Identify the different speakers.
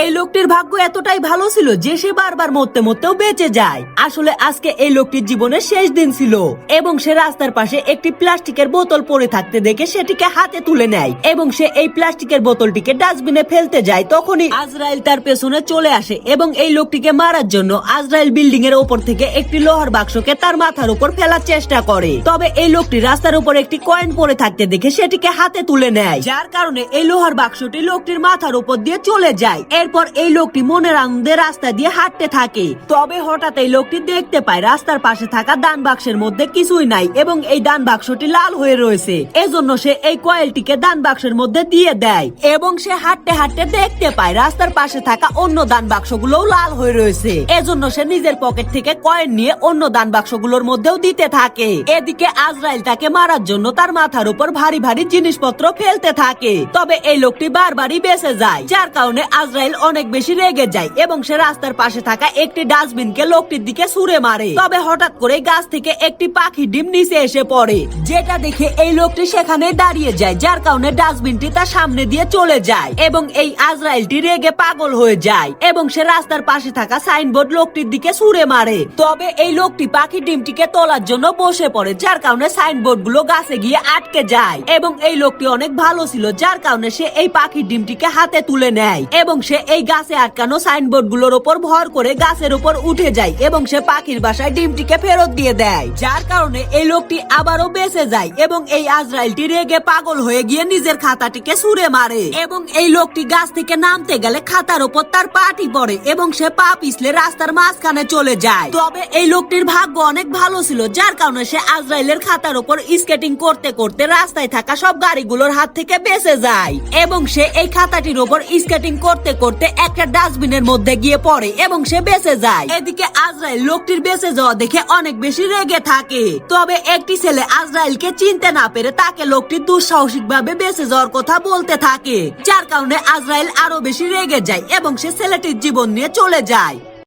Speaker 1: এই লোকটির ভাগ্য এতটাই ভালো ছিল যে সে বারবার মরতে মরতেও বেঁচে যায়। আসলে আজকে এই লোকটির জীবনের শেষ দিন ছিল এবং সে রাস্তার পাশে একটি প্লাস্টিকের বোতল পড়ে থাকতে দেখে সেটিকে হাতে তুলে নেয় এবং সে এই প্লাস্টিকের বোতলটিকে ডাস্টবিনে ফেলতে যায়। তখনই আজরাইল তার পেছনে চলে আসে এবং এই লোকটিকে মারার জন্য আজরাইল বিল্ডিং এর ওপর থেকে একটি লোহার বাক্সকে তার মাথার উপর ফেলার চেষ্টা করে। তবে এই লোকটি রাস্তার উপর একটি কয়েন পড়ে থাকতে দেখে সেটিকে হাতে তুলে নেয়। যার কারণে এই লোহার বাক্সটি লোকটির মাথার উপর দিয়ে চলে যায়। এরপর এই লোকটি মনের আনন্দে রাস্তা দিয়ে হাঁটতে থাকে। তবে হঠাৎ এই লোকটি দেখতে পায় রাস্তার পাশে থাকা দান বাক্সের মধ্যে কিছুই নাই এবং এই দান বাক্সটি লাল হয়ে রয়েছে। এজন্য সে এই কয়েলটিকে দান বাক্সের মধ্যে দিয়ে দেয় এবং সে হাঁটতে হাঁটতে দেখতে পায় রাস্তার পাশে থাকা অন্য দান বাক্সগুলোও লাল হয়ে রয়েছে। এজন্য সে নিজের পকেট থেকে কয়েন নিয়ে অন্য দান বাক্সগুলোর মধ্যেও দিতে থাকে। এদিকে আজরাইল তাকে মারার জন্য তার মাথার উপর ভারী ভারী জিনিসপত্র ফেলতে থাকে। তবে এই লোকটি বারবারই বেঁচে যায়, যার কারণে আজরাইল অনেক বেশি রেগে যায় এবং সে রাস্তার পাশে থাকা একটি ডাস্টবিনকে লোকটির দিকে ছুঁড়ে মারে। তবে হঠাৎ করে গাছ থেকে একটি পাখি ডিম নিচে এসে পড়ে, যেটা দেখে এই লোকটি সেখানে দাঁড়িয়ে যায়, যার কারণে ডাস্টবিনটি তার সামনে দিয়ে চলে যায় এবং এই আজরাইলটি রেগে পাগল হয়ে যায় এবং সে রাস্তার পাশে থাকা সাইনবোর্ড লোকটির দিকে ছুঁড়ে মারে। তবে এই লোকটি পাখি ডিমটিকে তোলার জন্য বসে পড়ে, যার কারণে সাইনবোর্ডগুলো গাছে গিয়ে আটকে যায় এবং এই লোকটি অনেক ভালো ছিল, যার কারণে সে এই পাখির ডিমটিকে হাতে তুলে নেয় এবং সে এই গাছে আটকানো সাইনবোর্ডগুলোর উপর ভর করে গাছের উপর উঠে যায় এবং সে পাখির বাসায় ডিমটিকে ফেরত দিয়ে দেয়। যার কারণে এই লোকটি আবারও বেঁচে যায় এবং এই আজরাইলটি রেগে পাগল হয়ে গিয়ে নিজের খাতাটিকে ছুঁড়ে মারে। এবং এই লোকটি গাছ থেকে নামতে গেলে খাতার উপর তার পাটি পড়ে এবং সে পা পিছলে রাস্তার মাঝখানে চলে যায়। তবে এই লোকটির ভাগ্য অনেক ভালো ছিল, যার কারণে সে আজরাইলের খাতার উপর স্কেটিং করতে করতে রাস্তায় থাকা সব গাড়িগুলোর হাত থেকে বেঁচে যায়। এবং সে এই খাতাটির উপর স্কেটিং করতে করতে একটা ডাস্টবিনের মধ্যে গিয়ে পড়ে এবং সে বেঁচে যায়। এদিকে আজরাইল লোকটির বেঁচে যাওয়া দেখে অনেক বেশি রেগে থাকে। তবে একটি ছেলে আজরাইলকে চিনতে না পেরে তাকে লোকটি দুঃসাহসিক ভাবে বেঁচে যাওয়ার কথা বলতে থাকে। যার কারণে আজরাইল আরও বেশি রেগে যায় এবং সে ছেলেটির জীবন নিয়ে চলে যায়।